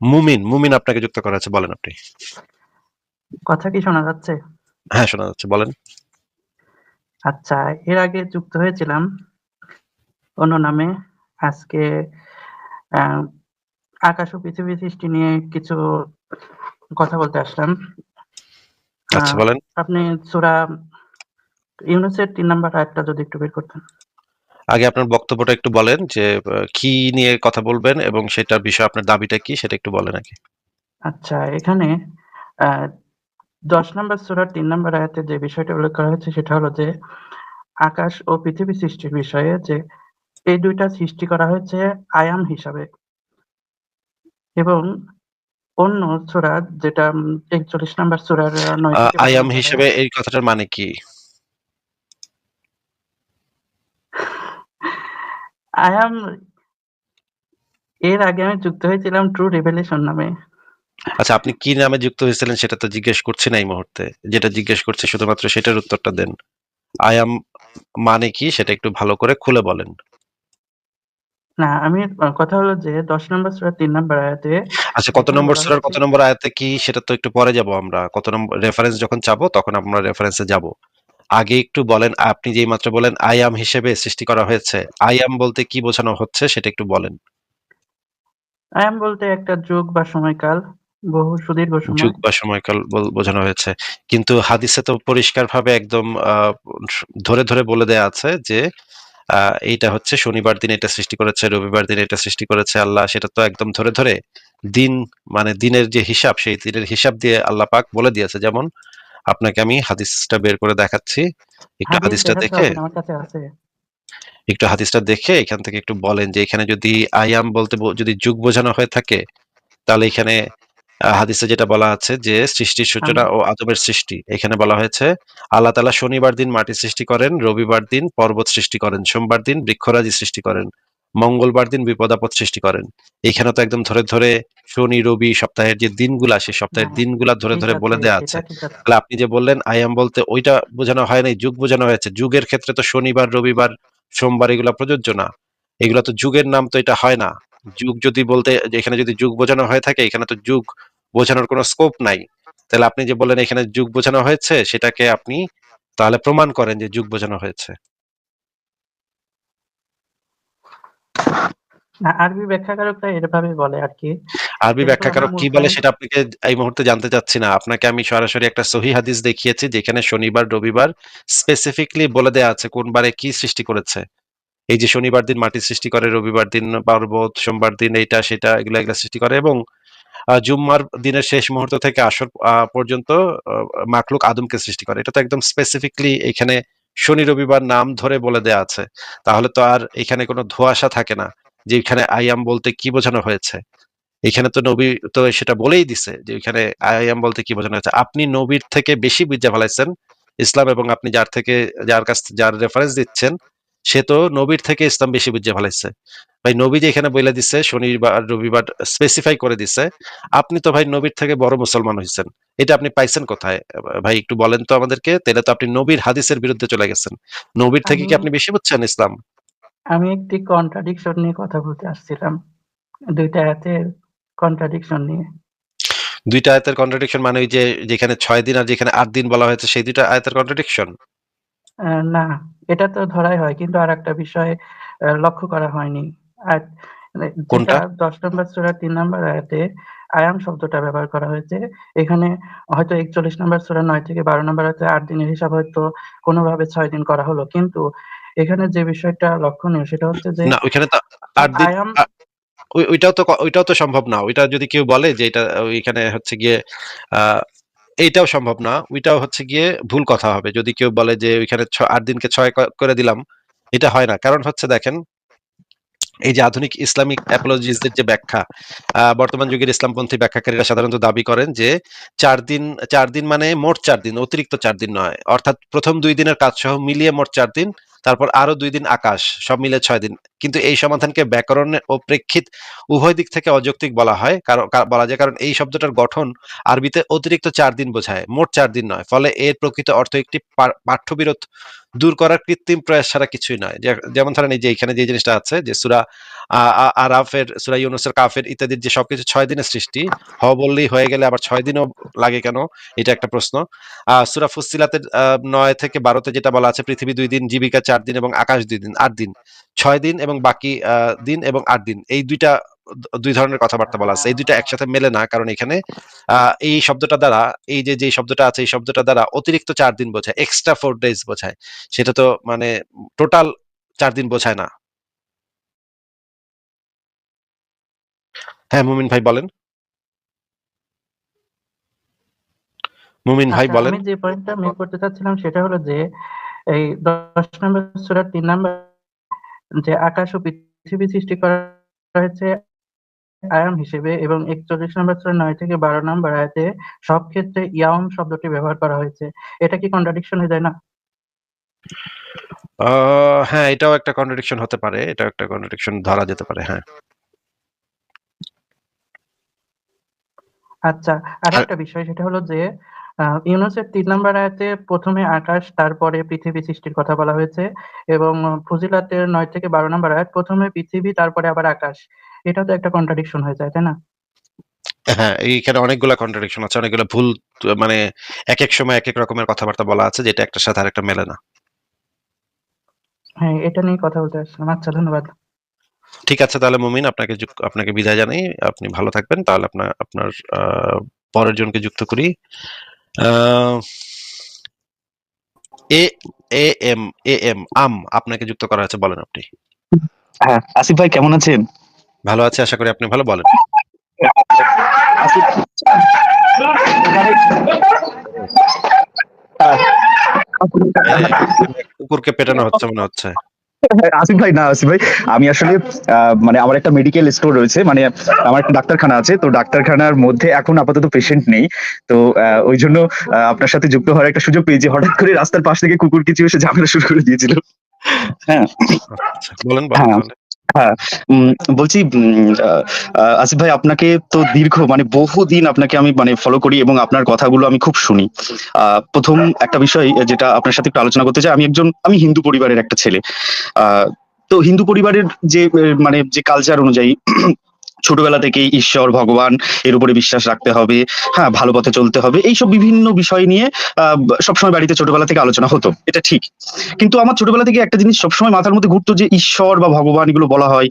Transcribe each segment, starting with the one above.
মুমিন মুমিন আপনাকে যুক্ত করা আছে বলেন আপনি। কথা কি শোনা যাচ্ছে? হ্যাঁ শোনা যাচ্ছে বলেন। আচ্ছা এর আগে যুক্ত হয়েছিলাম অন্য নামে। আজকে আকাশ ও পৃথিবী সৃষ্টি নিয়ে কিছু কথা বলতে আসলাম। আচ্ছা বলেন। আপনি সুরা ইউনুসের তিন নাম্বার আয়াতটা যদি একটু বের করতেন। আগে আপনার বক্তব্যটা একটু বলেন যে কি নিয়ে কথা বলবেন এবং সেটার বিষয়ে আপনার দাবিটা কি সেটা একটু বলেন আগে। আচ্ছা এখানে দশ নম্বর সুরার তিন নম্বর আয়াতে যে বিষয়টা উল্লেখ করা হয়েছে সেটা হলো যে আকাশ ও পৃথিবী সৃষ্টির বিষয়ে যে এই দুইটা সৃষ্টি করা হয়েছে আয়াম হিসাবে। এবং অন্য সুরা যেটা একচল্লিশ নম্বর সুরার আয়াম হিসেবে এই কথাটার মানে কি? আয়াম এর আগে আমি যুক্ত হয়েছিলাম ট্রু রিভেলেশন নামে। আচ্ছা আপনি কি নামে যুক্ত হয়েছিলেন সেটা তো জিজ্ঞেস করছি না এই মুহূর্তে। যেটা জিজ্ঞেস করছে শুধুমাত্র সেটার উত্তরটা দেন। আয়াম মানে কি সেটা একটু ভালো করে খুলে বলেন। না আমি কথা হলো যে দশ নম্বর সুরার তিন নম্বর আয়াতে আচ্ছা কত নম্বর সুরার কত নম্বর আয়াতে কি সেটা তো একটু পরে যাব আমরা। কত নম্বর রেফারেন্স যখন চাবো তখন আমরা রেফারেন্সে যাব। আগে একটু বলেন আপনি যেই মাত্র বলেন আয়াম হিসেবে সৃষ্টি করা হয়েছে। আয়াম বলতে কি বোঝানো হচ্ছে সেটা একটু বলেন। আয়াম বলতে একটা যুগ বা সময়কাল বহু সুদীর্ঘ সময়। যুগ বা সময়কাল বোঝানো হয়েছে। কিন্তু হাদিসে তো পরিষ্কারভাবে একদম আহ, ধরে ধরে বলে দেয়া আছে যে আহ, এইটা হচ্ছে শনিবার দিন এটা সৃষ্টি করেছে রবিবার দিন এটা সৃষ্টি করেছে আল্লাহ সেটা তো একদম ধরে ধরে দিন মানে দিনের যে হিসাব সেই দিনের হিসাব দিয়ে আল্লাহ পাক বলে দিয়েছে। যেমন আপনাকে আমি হাদিসটা বের করে দেখাচ্ছি। একটু হাদিসটা দেখে আমার কাছে আছে। একটু হাদিসটা দেখে এখান থেকে একটু বলেন যে এখানে যদি আয়াম বলতে যদি যুগ বোঝানো হয়ে থাকে তাহলে এখানে হাদিসে যেটা বলা আছে যে সৃষ্টির সূচনা ও আদমের সৃষ্টি। এখানে বলা হয়েছে আল্লাহ তালা শনিবার দিন মাটি সৃষ্টি করেন রবিবার দিন পর্বত সৃষ্টি করেন সোমবার দিন বৃক্ষরাজি সৃষ্টি করেন। মঙ্গলবার দিন বিপদাপদ সৃষ্টি করেন। এখানে তো একদম ধরে ধরে শনি রবি সপ্তাহের যে দিনগুলা সেই সপ্তাহের হ্যাঁ, দিনগুলা ধরে ধরে বলে এটা আছে। তাহলে আপনি যে বললেন আয়াম বলতে ওইটা বোঝানো হয় নাই যুগ বোঝানো হয়েছে। যুগের ক্ষেত্রে তো শনিবার রবিবার সোমবার এগুলা প্রযোজ্য না। এগুলা তো যুগের নাম তো এটা হয় না। যুগ যদি বলতে এখানে যদি যুগ বোঝানো হয়ে থাকে এখানে তো যুগ বোঝানোর কোনো স্কোপ নাই। তাহলে আপনি যে বললেন এখানে যুগ বোঝানো হয়েছে সেটাকে আপনি তাহলে প্রমাণ করেন যে যুগ বোঝানো হয়েছে না, আরবি ব্যাখ্যাকারকরা এভাবে বলে আর কি। আরবি ব্যাখ্যাকারক কি বলে সেটা আপনাকে এই মুহূর্তে জানতে চাচ্ছি না। আপনাকে আমি সরাসরি একটা সহি হাদিস দেখিয়েছি যেখানে শনিবার রবিবার স্পেসিফিকলি বলে দেয়া আছে কোন বারে কি সৃষ্টি করেছে। এই যে শনিবার দিন মাটি সৃষ্টি করে রবিবার দিন পর্বত সোমবার দিন এইটা সেটা এগুলো এগুলো সৃষ্টি করে এবং জুম্মার দিনের শেষ মুহূর্ত থেকে আসর পর্যন্ত আহ, মাখলুক আদমকে সৃষ্টি করে। এটা তো একদম স্পেসিফিকলি এখানে শনি রবিবার নাম ধরে বলে দেয়া আছে। তাহলে তো আর এখানে কোনো ধোয়াশা থাকে না যে এখানে আইয়াম বলতে কি বোঝানো হয়েছে। এখানে তো নবী তো সেটা বলেই দিছে যে এখানে আইয়াম বলতে কি বোঝানো হয়েছে। আপনি নবীর থেকে বেশি বিদ্যা ফেলাইছেন ইসলাম এবং আপনি যার থেকে, যার কাছ, যার রেফারেন্স দিচ্ছেন সে তো নবীর থেকে ইসলাম বেশি বুঝে ফেলাইছে ভাই নবী যে এখানে বলে দিছে শনিবার রবিবার স্পেসিফাই করে দিছে আপনি তো ভাই নবীর থেকে বড় মুসলমান হয়েছেন এটা আপনি পাইছেন কোথায়? ভাই একটু বলেন তো আমাদেরকে তাহলে তো আপনি নবীর হাদিসের বিরুদ্ধে চলে গেছেন। নবীর থেকে কি আপনি বেশি বুঝছেন ইসলাম? আমি একটি কন্ট্রাডিকশন নিয়ে কথা বলতে আসছিলাম। দুইটা হাতের কন্ট্রাডিকশন নিয়ে। দুইটা আয়াতের কন্ট্রাডিকশন মানে ওই যে যেখানে ছয় দিন আর যেখানে আট দিন বলা হয়েছে সেই দুইটা আয়াতের কন্ট্রাডিকশন না এটা তো ধরাই হয় কিন্তু আর একটা বিষয় লক্ষ্য করা হয়নি আর কোনটা? দশ নম্বর সুরার তিন নম্বর আয়াতে আয়াম শব্দটা ব্যবহার করা হয়েছে এখানে হয়তো একচল্লিশ নম্বর সুরা নয় থেকে বারো নম্বর আয়াতে আট দিনের হিসাব হয়তো কোনোভাবে ছয় দিন করা হলো কিন্তু এখানে যে বিষয়টা লক্ষণীয় সেটা হচ্ছে যে না ওইখানে তো আট দিন আয়াম ওই- ওইটাও তো ওইটাও তো সম্ভব না ওইটা যদি কেউ বলে যে এটা ওইখানে হচ্ছে গিয়ে আহ এইটাও সম্ভব না। ওইটাও হচ্ছে গিয়ে ভুল কথা হবে। যদি কেউ বলে যে ওইখানে আট দিনকে ছয় করে দিলাম, এটা হয় না। কারণ হচ্ছে দেখেন, এই যে আধুনিক ইসলামিক অ্যাপোলজিসদের যে ব্যাখ্যা বর্তমান যুগের ইসলামপন্থী ব্যাখ্যাকারীরা সাধারণত দাবি করেন যে চার দিন চার দিন মানে মোট চার দিন, অতিরিক্ত চার দিন নয়। অর্থাৎ প্রথম দুই দিনের কাজ সহ মিলিয়ে মোট চার দিন, তারপর আরও দুই দিন আকাশ, সব মিলে ছয় দিন। কিন্তু এই সমাধানকে ব্যাকরণ ও প্রেক্ষিত উভয় দিক থেকে অযৌক্তিক বলা হয়। কারণ বলা যায় কারণ এই শব্দটার গঠন আরবিতে অতিরিক্ত চার দিন বোঝায়, মোট চার দিন নয়। ফলে এর প্রকৃত অর্থ একটি পাঠ্যবিরোধ দূর করার কৃত্রিম প্রয়াস ছাড়া কিছুই নয়। যেমন ধরেন এই যে এখানে যে জিনিসটা আছে, যে সুরা আরাফের, সুরা ইউনুসের, কাফের ইত্যাদির যে সবকিছু ছয় দিনের সৃষ্টি, হ বললেই হয়ে গেলে আবার ছয় দিনও লাগে কেন? এটা একটা প্রশ্ন। আহ সুরা ফুসিলাতের নয় থেকে বারোতে যেটা বলা আছে, পৃথিবী দুই দিন, জীবিকা চার দিন এবং আকাশ দুই দিন, আট দিন। ছয় দিন এবং বাকি দিন এবং আট দিন। এই দুইটা দুই ধরনের কথাবার্তা বলা আছে। এই দুইটা একসাথে মেলে না কারণ এখানে এই শব্দটা দ্বারা এই যে যে শব্দটা আছে এই শব্দটা দ্বারা অতিরিক্ত চার দিন বোঝায় এক্সট্রা ফোর ডেজ বোঝায়। সেটা তো মানে টোটাল চার দিন বোঝায় না। হ্যাঁ মুমিন ভাই বলেন। মুমিন ভাই আচ্ছা, বলেন। আমি যে পয়েন্টটা মেক করতে চাচ্ছিলাম সেটা হলো যে এই দশ নম্বর সূরার তিন নম্বর যে আকাশ ও পৃথিবী সৃষ্টি করা হয়েছে আয়াম হিসেবে এবং একচল্লিশ নম্বর নয় থেকে বারো নম্বর আয়াতে সব ক্ষেত্রে ইয়াম শব্দটি ব্যবহার করা হয়েছে। এটা কি কন্ট্রাডিকশন হয়ে যায় না? হ্যাঁ এটাও একটা কন্ট্রাডিকশন হতে পারে এটাও একটা কন্ট্রাডিকশন ধরা যেতে পারে হ্যাঁ। আচ্ছা আর একটা বিষয় সেটা হলো যে ইউনুসের তিন নম্বর আয়াতে প্রথমে আকাশ তারপরে পৃথিবী সৃষ্টির কথা বলা হয়েছে এবং ফুজিলাতের নয় থেকে বারো নম্বর আয়াত প্রথমে পৃথিবী তারপরে আবার আকাশ। এটা তো একটা কন্ট্রাডিকশন হয়ে যায় তাই না? হ্যাঁ এইখানে অনেকগুলা কন্ট্রাডিকশন আছে অনেকগুলো ভুল মানে এক এক সময় এক এক রকমের কথাবার্তা বলা আছে যেটা একটা সাথে আরেকটা মেলে না। হ্যাঁ এটা নিয়ে কথা বলতে আসলাম আচ্ছা ধন্যবাদ। ঠিক আছে তাহলে মুমিন আপনাকে আপনাকে বিদায় জানাই। আপনি ভালো থাকবেন তাহলে আপনার আপনার পরের জনকে যুক্ত করি। এ এ এম এ এম আম আপনাকে যুক্ত করা হয়েছে বলেন আপনি। হ্যাঁ আসিফ ভাই কেমন আছেন? ভালো আছে আশা করি আপনি ভালো বলেন। কুকুরকে পেটানো হচ্ছে মনে হচ্ছে। আসিফ ভাই না আসিফ ভাই আমি আসলে আহ, মানে আমার একটা মেডিকেল স্টোর রয়েছে মানে আমার একটা ডাক্তারখানা আছে তো ডাক্তারখানার মধ্যে এখন আপাতত পেশেন্ট নেই তো আহ, ওই জন্য আপনার সাথে যুক্ত হওয়ার একটা সুযোগ পেয়েছি হঠাৎ করে রাস্তার পাশ থেকে কুকুর কিছু এসে ঝামেলা শুরু করে দিয়েছিল। হ্যাঁ। আচ্ছা বলেন বলেন। হ্যাঁ। বলছি আসিফ ভাই, আপনাকে তো দীর্ঘ মানে বহুদিন আপনাকে আমি মানে ফলো করি এবং আপনার কথাগুলো আমি খুব শুনি প্রথম একটা বিষয় যেটা আপনার সাথে একটু আলোচনা করতে চাই, আমি একজন, আমি হিন্দু পরিবারের একটা ছেলে তো হিন্দু পরিবারের যে মানে যে কালচার অনুযায়ী ছোটবেলা থেকেই ঈশ্বর, ভগবান, এর উপরে বিশ্বাস রাখতে হবে হ্যাঁ ভালো পথে চলতে হবে, এইসব বিভিন্ন বিষয় নিয়ে সবসময় বাড়িতে ছোটবেলা থেকে আলোচনা হতো, এটা ঠিক। কিন্তু আমার ছোটবেলা থেকে একটা জিনিস সবসময় মাথার মধ্যে ঘুরতো যে ঈশ্বর বা ভগবান এগুলো বলা হয়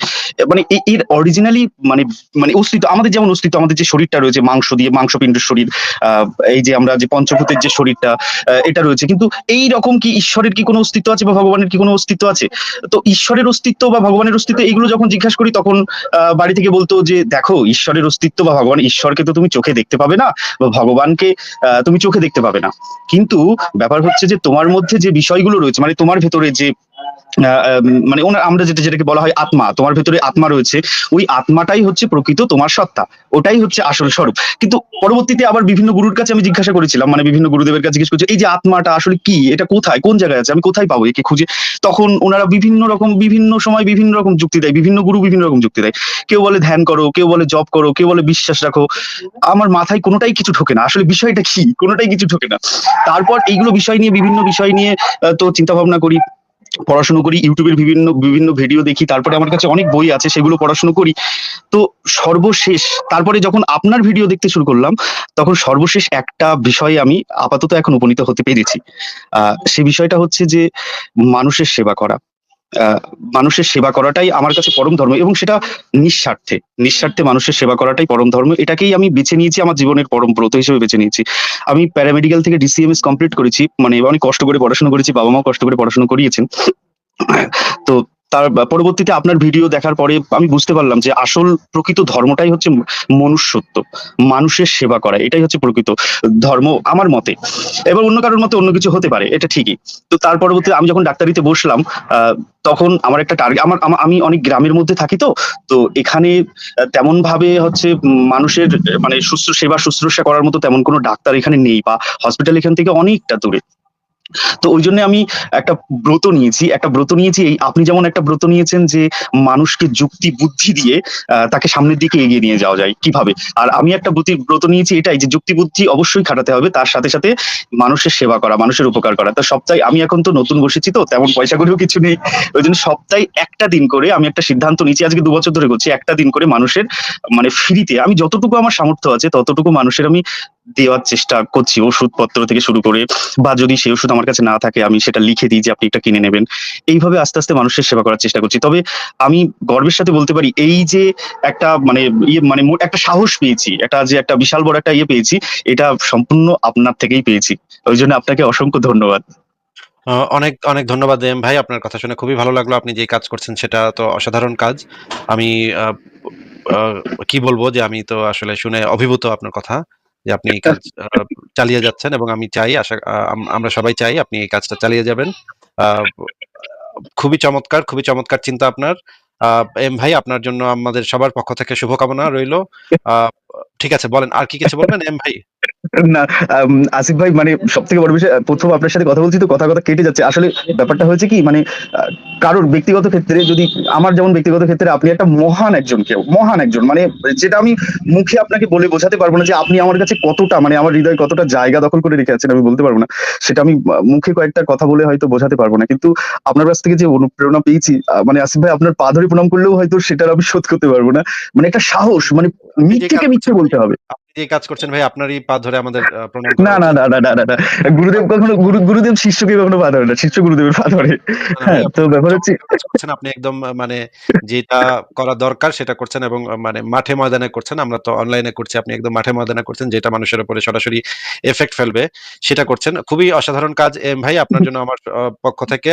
মানে এর অরিজিনালি মানে মানে অস্তিত্ব, আমাদের যেমন অস্তিত্ব, আমাদের যে শরীরটা রয়েছে, মাংস দিয়ে, মাংসপিণ্ডের শরীর এই যে আমরা যে পঞ্চভূতের যে শরীরটা এটা রয়েছে, কিন্তু এই রকম কি ঈশ্বরের কি কোনো অস্তিত্ব আছে বা ভগবানের কি কোনো অস্তিত্ব আছে? তো ঈশ্বরের অস্তিত্ব বা ভগবানের অস্তিত্ব এগুলো যখন জিজ্ঞাসা করি তখন বাড়ি থেকে বলতো যে দেখো, ঈশ্বরের অস্তিত্ব বা ভগবান ঈশ্বরকে তো তুমি চোখে দেখতে পাবে না বা ভগবানকে তুমি চোখে দেখতে পাবে না। কিন্তু ব্যাপার হচ্ছে যে তোমার মধ্যে যে বিষয়গুলো রয়েছে মানে তোমার ভেতরে যে মানে ওনার আমরা যেটা, যেটাকে বলা হয় আত্মা, তোমার ভেতরে আত্মা রয়েছে, ওই আত্মাটাই হচ্ছে প্রকৃত তোমার সত্তা, ওটাই হচ্ছে আসল স্বরূপ। কিন্তু পরবর্তীতে আবার বিভিন্ন গুরুর কাছে আমি জিজ্ঞাসা করেছিলাম মানে বিভিন্ন গুরুদেবের কাছে জিজ্ঞেস করছি, এই যে আত্মাটা আসলে কি? এটা কোথায়? কোন জায়গায় আছে? আমি কোথায় পাবো একে খুঁজে? তখন ওনারা বিভিন্ন রকম, বিভিন্ন সময় বিভিন্ন রকম যুক্তি দেয়, বিভিন্ন গুরু বিভিন্ন রকম যুক্তি দেয়। কেউ বলে ধ্যান করো, কেউ বলে জব করো, কেউ বলে বিশ্বাস রাখো। আমার মাথায় কোনোটাই কিছু ঢোকে না। আসলে বিষয়টা কি? কোনোটাই কিছু ঢোকে না। তারপর এইগুলো বিষয় নিয়ে, বিভিন্ন বিষয় নিয়ে তো চিন্তা ভাবনা করি। পড়াশোনা করি ইউটিউবের বিভিন্ন বিভিন্ন ভিডিও দেখি, তারপরে আমার কাছে অনেক বই আছে, সেগুলো পড়াশুনো করি। তো সর্বশেষ, তারপরে যখন আপনার ভিডিও দেখতে শুরু করলাম, তখন সর্বশেষ একটা বিষয়ে আমি আপাতত এখন উপনীত হতে পেরেছি। সে বিষয়টা হচ্ছে যে মানুষের সেবা করা। মানুষের সেবা করাটাই আমার কাছে পরম ধর্ম এবং সেটা নিঃস্বার্থে। নিঃস্বার্থে মানুষের সেবা করাটাই পরম ধর্ম। এটাকেই আমি বেছে নিয়েছি, আমার জীবনের পরম ব্রত হিসেবে বেছে নিয়েছি। আমি প্যারামেডিক্যাল থেকে ডিসিএমএস কমপ্লিট করেছি মানে অনেক কষ্ট করে পড়াশোনা করেছি, বাবা মাও কষ্ট করে পড়াশোনা করিয়েছেন। তো তার পরবর্তীতে আপনার ভিডিও দেখার পরে আমি বুঝতে পারলাম যে আসল প্রকৃত ধর্মটাই হচ্ছে মনুষ্যত্ব। মানুষের সেবা করা, এটাই হচ্ছে প্রকৃত ধর্ম আমার মতে। এবার অন্য কারোর মতে অন্য কিছু হতে পারে, এটা ঠিকই। তো তার পরবর্তীতে আমি যখন ডাক্তারিতে বসলাম তখন আমার একটা টার্গেট আমার আমি অনেক গ্রামের মধ্যে থাকি তো তো এখানে তেমন ভাবে হচ্ছে মানুষের মানে শুশ্রূষা সেবা শুশ্রূষা করার মতো তেমন কোনো ডাক্তার এখানে নেই বা হসপিটাল এখান থেকে অনেকটা দূরে। তো ওই জন্য আমি একটা ব্রত নিয়েছি, একটা ব্রত নিয়েছি, এই আপনি যেমন একটা ব্রত নিয়েছেন যে মানুষকে যুক্তি বুদ্ধি দিয়ে তাকে সামনের দিকে এগিয়ে নিয়ে যাওয়া যায় কীভাবে? আর আমি একটা ব্রত নিয়েছি এটাই যে যুক্তি বুদ্ধি অবশ্যই খাটাতে হবে, তার সাথে সাথে মানুষের সেবা করা, মানুষের উপকার করা। তো সপ্তাহে আমি এখন তো নতুন বসেছি তো, তেমন পয়সা করেও কিছু নেই। ওই জন্য সপ্তাহে একটা দিন করে আমি একটা সিদ্ধান্ত নিয়েছি, আজকে দু বছর ধরে করছি, একটা দিন করে মানুষের মানে ফ্রিতে আমি যতটুকু আমার সামর্থ্য আছে, ততটুকু মানুষের আমি দেওয়ার চেষ্টা করছি ওষুধপত্র থেকে শুরু করে, বা যদি সেই ওষুধ আমার কাছে না থাকে, আমি সেটা লিখে দিই যে আপনি এটা কিনে নেবেন। এইভাবে আস্তে আস্তে মানুষের সেবা করার চেষ্টা করছি। তবে আমি গর্বের সাথে বলতে পারি, এই যে একটা মানে ইয়ে মানে একটা সাহস পেয়েছি, একটা যে একটা বিশাল বড় একটা ইয়ে পেয়েছি, এটা সম্পূর্ণ আপনার থেকেই পেয়েছি। ওই জন্য আপনাকে অসংখ্য ধন্যবাদ। অনেক অনেক ধন্যবাদ এম ভাই, আপনার কথা শুনে খুবই ভালো লাগল। আপনি যে কাজ করছেন, সেটা তো অসাধারণ কাজ। আমি কি বলব যে আমি তো আসলে শুনে অভিভূত আপনার কথা। যে আপনি এই কাজ আহ, চালিয়ে যাচ্ছেন এবং আমি চাই আশা আম- আমরা সবাই চাই আপনি এই কাজটা চালিয়ে যাবেন। আহ, খুবই চমৎকার খুবই চমৎকার চিন্তা আপনার। আহ, এম ভাই আপনার জন্য আমাদের সবার পক্ষ থেকে শুভকামনা রইল। আহ, ঠিক আছে বলেন আর কি কিছু বলবেন? এম ভাই? না আসিফ ভাই মানে সব থেকে বড় বিষয় প্রথম আপনার সাথে কথা বলছি তো কথা কথা কেটে যাচ্ছে। আসলে ব্যাপারটা হয়েছে কি মানে কারোর ব্যক্তিগত ক্ষেত্রে যদি আমার যেমন ব্যক্তিগত ক্ষেত্রে আপনি একটা মহান একজন কেউ মহান একজন মানে যেটা আমি মুখে আপনাকে বলে বোঝাতে পারব না যে আপনি আমার কাছে কতটা মানে আমার হৃদয় কতটা জায়গা দখল করে রেখে আছেন আমি বলতে পারব না। সেটা আমি মুখে কয়েকটা কথা বলে হয়তো বোঝাতে পারব না। কিন্তু আপনার কাছ থেকে যে অনুপ্রেরণা পেয়েছি মানে আসিফ ভাই আপনার পা ধরে প্রণাম করলেও হয়তো সেটার আমি শোধ করতে পারব না। মানে একটা সাহস মানে মিথ্যেকে মিথ্যে বলতে হবে। যে কাজ করছেন ভাই আপনারই পা ধরে আমাদের প্রণাম না না না না না না গুরুদেব কখনো গুরু গুরুদেব শিষ্যকে কখনো পা ধরে না শিষ্য গুরুদেবের পা ধরে। না, না, হ্যাঁ তো ব্যাপার হচ্ছে করছেন আপনি একদম মানে যেটা করা দরকার সেটা করছেন এবং মানে মাঠে ময়দানে করছেন। আমরা তো অনলাইনে করছি আপনি একদম মাঠে ময়দানে করছেন যেটা মানুষের উপরে সরাসরি এফেক্ট ফেলবে সেটা করছেন। খুবই অসাধারণ কাজ এম ভাই আপনার জন্য আমার পক্ষ থেকে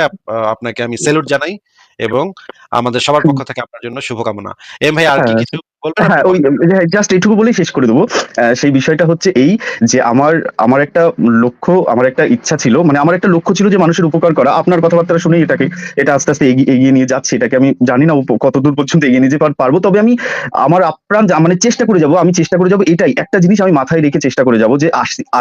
আপনাকে আমি স্যালুট জানাই এবং আমাদের সবার পক্ষ থেকে আপনার জন্য শুভকামনা। এম ভাই আর কি হ্যাঁ, কিছু? হ্যাঁ জাস্ট এইটুকু বলেই শেষ করে দেবো। সেই বিষয়টা হচ্ছে এই যে আমার আমার একটা লক্ষ্য, আমার একটা ইচ্ছা ছিল মানে আমার একটা লক্ষ্য ছিল যে মানুষের উপকার করা। আপনার কথাবার্তা শুনে এটাকে, এটা আস্তে আস্তে এগিয়ে নিয়ে যাচ্ছে। এটাকে আমি জানি না কত দূর পর্যন্ত এগিয়ে নিয়ে যেতে পারব। তবে আমি, আমার আপ্রাণ মানে চেষ্টা করে যাব, আমি চেষ্টা করে যাব এটাই। একটা জিনিস আমি মাথায় রেখে চেষ্টা করে যাব যে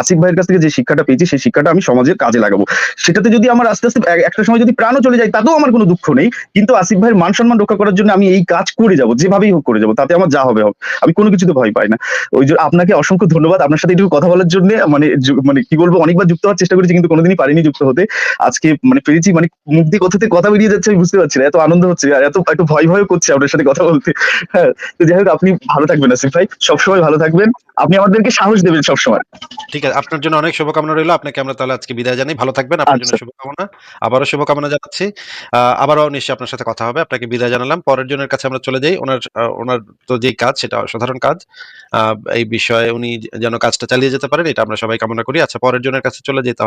আসিফ ভাইয়ের কাছ থেকে যে শিক্ষাটা পেয়েছি, সেই শিক্ষাটা আমি সমাজের কাজে লাগাবো। সেটাতে যদি আমার আস্তে আস্তে একটা সময় যদি প্রাণও চলে যায়, তাতেও আমার কোনো দুঃখ নেই। কিন্তু আসিফ ভাইয়ের মান সম্মান রক্ষা করার জন্য আমি এই কাজ করে যাব, যেভাবেই হোক করে যাব, তাতে আমার যা হবে হোক আমি কোনো কিছুতে ভয় পাই না। ওই জন্য আপনাকে অসংখ্য ধন্যবাদ। আপনার সাথে একটু কথা বলার জন্য মানে মানে কি বলব অনেকবার যুক্ত হওয়ার চেষ্টা করেছি কিন্তু কোনোদিনই পারিনি যুক্ত হতে। আজকে মানে পেরেছি মানে মুখ দিয়ে কোথা থেকে কথা বেরিয়ে যাচ্ছে আমি বুঝতে পারছি না। এত আনন্দ হচ্ছে আর এত একটু ভয় ভয় করছে আপনার সাথে কথা বলতে। হ্যাঁ তো যাই হোক আপনি ভালো থাকবেন আসিফ ভাই। সবসময় ভালো থাকবেন। আপনি আমাদেরকে সাহস দেবেন সবসময়। ঠিক আছে আপনার জন্য অনেক শুভকামনা রইল। আপনাকে আমরা তাহলে আজকে বিদায় জানাই। ভালো থাকবেন আপনার জন্য আচ্ছা। শুভকামনা। আবারও শুভকামনা জানাচ্ছি। আহ, আবারও নিশ্চয়ই আপনার সাথে কথা হবে। আপনাকে বিদায় জানালাম। পরের জনের কাছে আমরা চলে যাই। ওনার ওনার তো যেই কাজ, সেটা অসাধারণ কাজ। এই বিষয়ে উনি যেন কাজটা চালিয়ে যেতে পারেন, এটা আমরা সবাই কামনা করি। আচ্ছা পরের জনের কাছে চলে যেতে